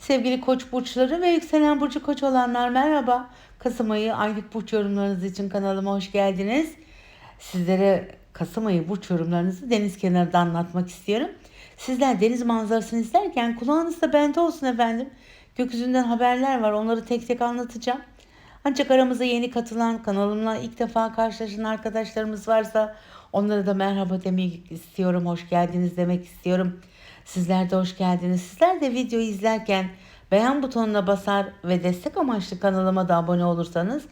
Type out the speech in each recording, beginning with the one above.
Sevgili koç burçları ve yükselen burcu koç olanlar merhaba. Kasım ayı aylık burç yorumlarınız için kanalıma hoş geldiniz. Sizlere Kasım ayı burç yorumlarınızı deniz kenarında anlatmak istiyorum. Sizler deniz manzarasını izlerken kulağınız da bende olsun efendim. Gökyüzünden haberler var onları tek tek anlatacağım. Ancak aramıza yeni katılan kanalımla ilk defa karşılaşan arkadaşlarımız varsa onlara da merhaba demek istiyorum. Hoş geldiniz demek istiyorum. Sizler de hoş geldiniz. Sizler de videoyu izlerken beğen butonuna basar ve destek amaçlı kanalıma da abone olursanız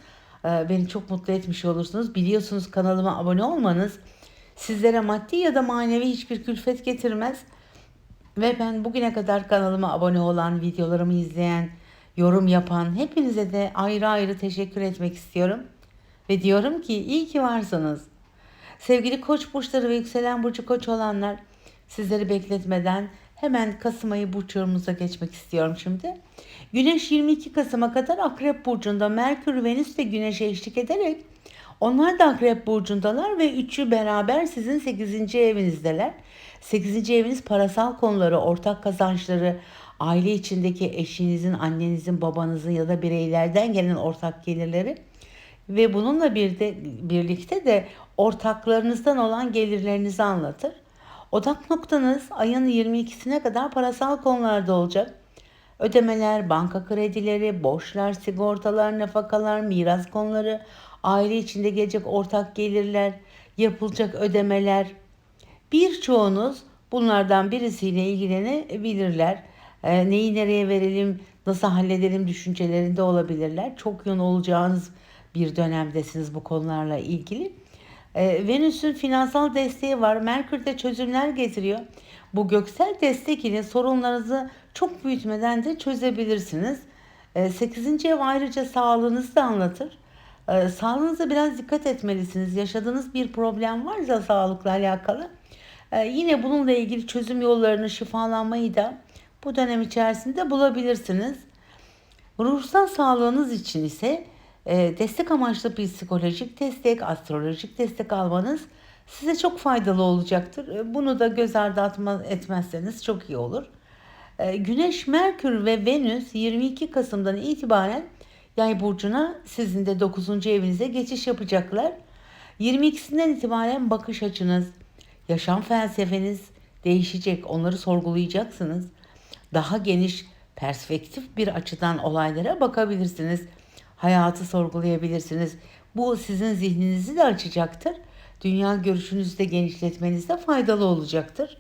e, beni çok mutlu etmiş olursunuz. Biliyorsunuz kanalıma abone olmanız sizlere maddi ya da manevi hiçbir külfet getirmez. Ve ben bugüne kadar kanalıma abone olan, videolarımı izleyen, yorum yapan hepinize de ayrı ayrı teşekkür etmek istiyorum. Ve diyorum ki iyi ki varsınız. Sevgili koç burçları ve yükselen burcu koç olanlar sizleri bekletmeden hemen Kasım ayı burç geçmek istiyorum şimdi. Güneş 22 Kasım'a kadar Akrep Burcu'nda Merkür, Venüs ve Güneş'e eşlik ederek onlar da Akrep Burcu'ndalar ve üçü beraber sizin 8. evinizdeler. 8. eviniz parasal konuları, ortak kazançları, aile içindeki eşinizin, annenizin, babanızın ya da bireylerden gelen ortak gelirleri ve bununla bir de, birlikte de ortaklarınızdan olan gelirlerinizi anlatır. Odak noktanız ayın 22'sine kadar parasal konularda olacak. Ödemeler, banka kredileri, borçlar, sigortalar, nafakalar, miras konuları, aile içinde gelecek ortak gelirler, yapılacak ödemeler. Birçoğunuz bunlardan birisiyle ilgilenebilirler. E, neyi nereye verelim, nasıl halledelim düşüncelerinde olabilirler. Çok yoğun olacağınız bir dönemdesiniz bu konularla ilgili. E, Venüs'ün finansal desteği var. Merkür de çözümler getiriyor. Bu göksel destek ile sorunlarınızı çok büyütmeden de çözebilirsiniz. E, 8. ev ayrıca sağlığınızı da anlatır. E, sağlığınıza biraz dikkat etmelisiniz. Yaşadığınız bir problem varsa sağlıkla alakalı. E, yine bununla ilgili çözüm yollarını, şifalanmayı da bu dönem içerisinde bulabilirsiniz. Ruhsal sağlığınız için ise destek amaçlı psikolojik destek, astrolojik destek almanız size çok faydalı olacaktır. E, bunu da göz ardı atma, etmezseniz çok iyi olur. E, Güneş, Merkür ve Venüs 22 Kasım'dan itibaren Yay burcuna sizin de 9. evinize geçiş yapacaklar. 22'sinden itibaren bakış açınız, yaşam felsefeniz değişecek. Onları sorgulayacaksınız. Daha geniş perspektif bir açıdan olaylara bakabilirsiniz. Hayatı sorgulayabilirsiniz. Bu sizin zihninizi de açacaktır. Dünya görüşünüzü de genişletmenizde faydalı olacaktır.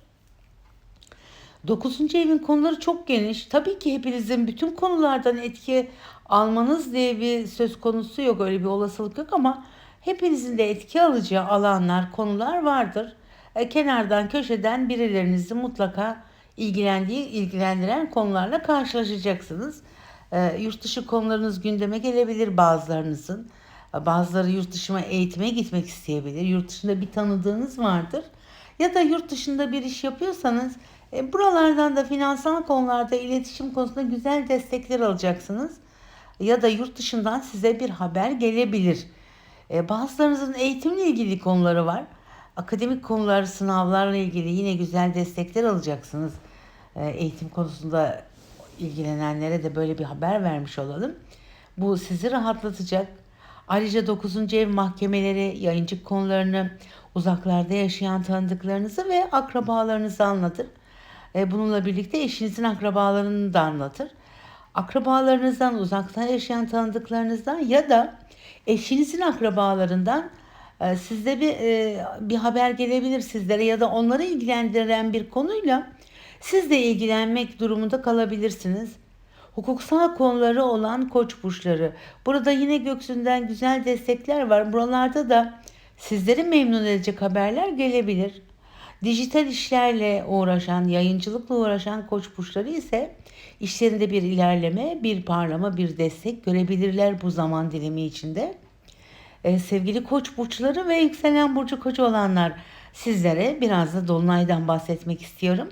Dokuzuncu evin konuları çok geniş. Tabii ki hepinizin bütün konulardan etki almanız diye bir söz konusu yok. Öyle bir olasılık yok ama hepinizin de etki alacağı alanlar, konular vardır. E, kenardan, köşeden birilerinizi mutlaka ilgilendiği, ilgilendiren konularla karşılaşacaksınız. E, yurt dışı konularınız gündeme gelebilir bazılarınızın. E, bazıları yurt dışına eğitime gitmek isteyebilir. Yurt dışında bir tanıdığınız vardır. Ya da yurt dışında bir iş yapıyorsanız e, buralardan da finansal konularda iletişim konusunda güzel destekler alacaksınız. Ya da yurt dışından size bir haber gelebilir. E, bazılarınızın eğitimle ilgili konuları var. Akademik konular, sınavlarla ilgili yine güzel destekler alacaksınız. E, eğitim konusunda ilgilenenlere de böyle bir haber vermiş olalım. Bu sizi rahatlatacak. Ayrıca 9. ev mahkemeleri, yayıncı konularını, uzaklarda yaşayan tanıdıklarınızı ve akrabalarınızı anlatır. E, bununla birlikte eşinizin akrabalarını da anlatır. Akrabalarınızdan, uzakta yaşayan tanıdıklarınızdan ya da eşinizin akrabalarından e, sizde bir e, bir haber gelebilir sizlere ya da onları ilgilendiren bir konuyla siz de ilgilenmek durumunda kalabilirsiniz. Hukuksal konuları olan koç burçları. Burada yine göksünden güzel destekler var. Buralarda da sizleri memnun edecek haberler gelebilir. Dijital işlerle uğraşan, yayıncılıkla uğraşan koç burçları ise işlerinde bir ilerleme, bir parlama, bir destek görebilirler bu zaman dilimi içinde. Ee, sevgili koç burçları ve yükselen burcu koç olanlar sizlere biraz da dolunaydan bahsetmek istiyorum.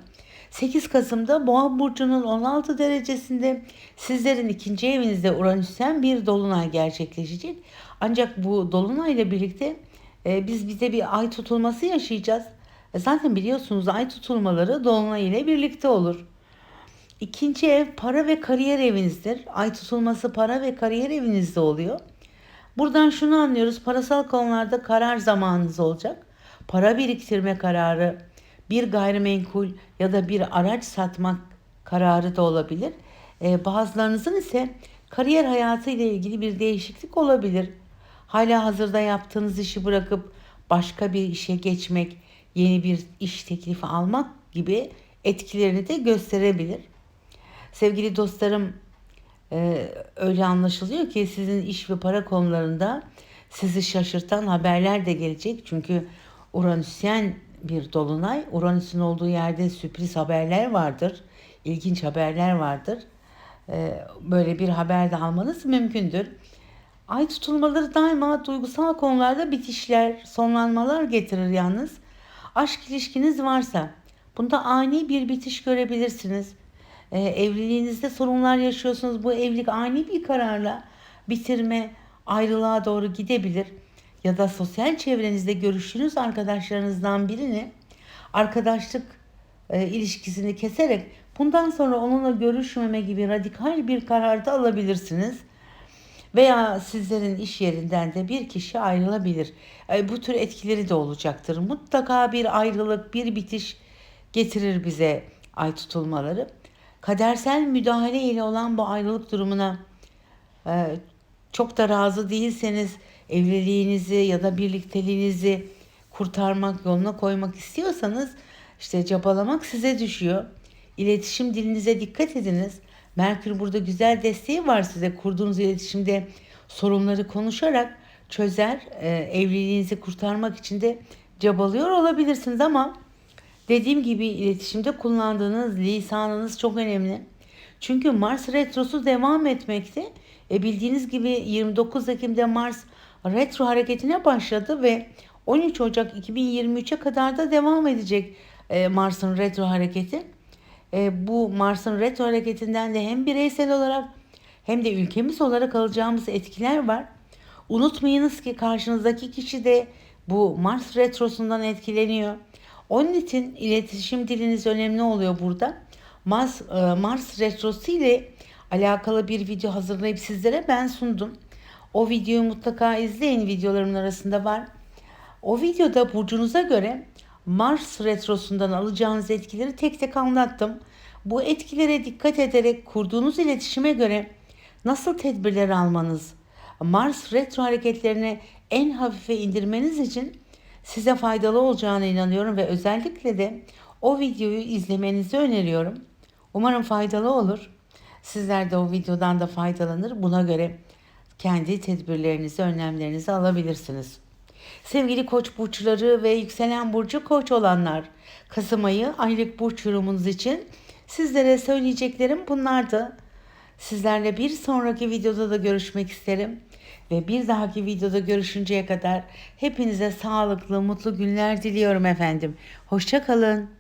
8 Kasım'da Boğa burcunun 16 derecesinde sizlerin ikinci evinizde Uranüs'ten bir dolunay gerçekleşecek. Ancak bu dolunay ile birlikte e, biz bize bir ay tutulması yaşayacağız. E zaten biliyorsunuz ay tutulmaları dolunay ile birlikte olur. İkinci ev para ve kariyer evinizdir. Ay tutulması para ve kariyer evinizde oluyor. Buradan şunu anlıyoruz. Parasal konularda karar zamanınız olacak. Para biriktirme kararı, bir gayrimenkul ya da bir araç satmak kararı da olabilir. Ee, bazılarınızın ise kariyer hayatı ile ilgili bir değişiklik olabilir. Hala hazırda yaptığınız işi bırakıp başka bir işe geçmek, yeni bir iş teklifi almak gibi etkilerini de gösterebilir. Sevgili dostlarım, e, öyle anlaşılıyor ki sizin iş ve para konularında sizi şaşırtan haberler de gelecek. Çünkü Uranüsyen bir dolunay. Uranüs'ün olduğu yerde sürpriz haberler vardır. ilginç haberler vardır. E, böyle bir haber de almanız mümkündür. Ay tutulmaları daima duygusal konularda bitişler, sonlanmalar getirir yalnız. Aşk ilişkiniz varsa bunda ani bir bitiş görebilirsiniz. Ee, evliliğinizde sorunlar yaşıyorsunuz. Bu evlilik ani bir kararla bitirme, ayrılığa doğru gidebilir. Ya da sosyal çevrenizde görüştüğünüz arkadaşlarınızdan birini arkadaşlık e, ilişkisini keserek bundan sonra onunla görüşmeme gibi radikal bir karar da alabilirsiniz. Veya sizlerin iş yerinden de bir kişi ayrılabilir. E, bu tür etkileri de olacaktır. Mutlaka bir ayrılık, bir bitiş getirir bize ay tutulmaları. Kadersel müdahale ile olan bu ayrılık durumuna e, çok da razı değilseniz evliliğinizi ya da birlikteliğinizi kurtarmak yoluna koymak istiyorsanız işte cabalamak size düşüyor. İletişim dilinize dikkat ediniz. Merkür burada güzel desteği var size. Kurduğunuz iletişimde sorunları konuşarak çözer, e, evliliğinizi kurtarmak için de cabalıyor olabilirsiniz ama dediğim gibi iletişimde kullandığınız lisanınız çok önemli. Çünkü Mars retrosu devam etmekte. E bildiğiniz gibi 29 Ekim'de Mars retro hareketine başladı ve 13 Ocak 2023'e kadar da devam edecek e, Mars'ın retro hareketi e, bu Mars'ın retro hareketinden de hem bireysel olarak hem de ülkemiz olarak alacağımız etkiler var. Unutmayınız ki karşınızdaki kişi de bu Mars retrosundan etkileniyor. Onun için iletişim diliniz önemli oluyor burada. Mars, e, Mars retrosu ile alakalı bir video hazırlayıp sizlere ben sundum. O videoyu mutlaka izleyin videolarımın arasında var. O videoda burcunuza göre Mars retrosundan alacağınız etkileri tek tek anlattım. Bu etkilere dikkat ederek kurduğunuz iletişime göre nasıl tedbirler almanız, Mars retro hareketlerini en hafife indirmeniz için size faydalı olacağına inanıyorum ve özellikle de o videoyu izlemenizi öneriyorum. Umarım faydalı olur. Sizler de o videodan da faydalanır. Buna göre kendi tedbirlerinizi, önlemlerinizi alabilirsiniz. Sevgili koç burçları ve yükselen burcu koç olanlar, Kasım ayı aylık burç yorumunuz için sizlere söyleyeceklerim bunlardı. Sizlerle bir sonraki videoda da görüşmek isterim. Ve bir dahaki videoda görüşünceye kadar hepinize sağlıklı, mutlu günler diliyorum efendim. Hoşçakalın.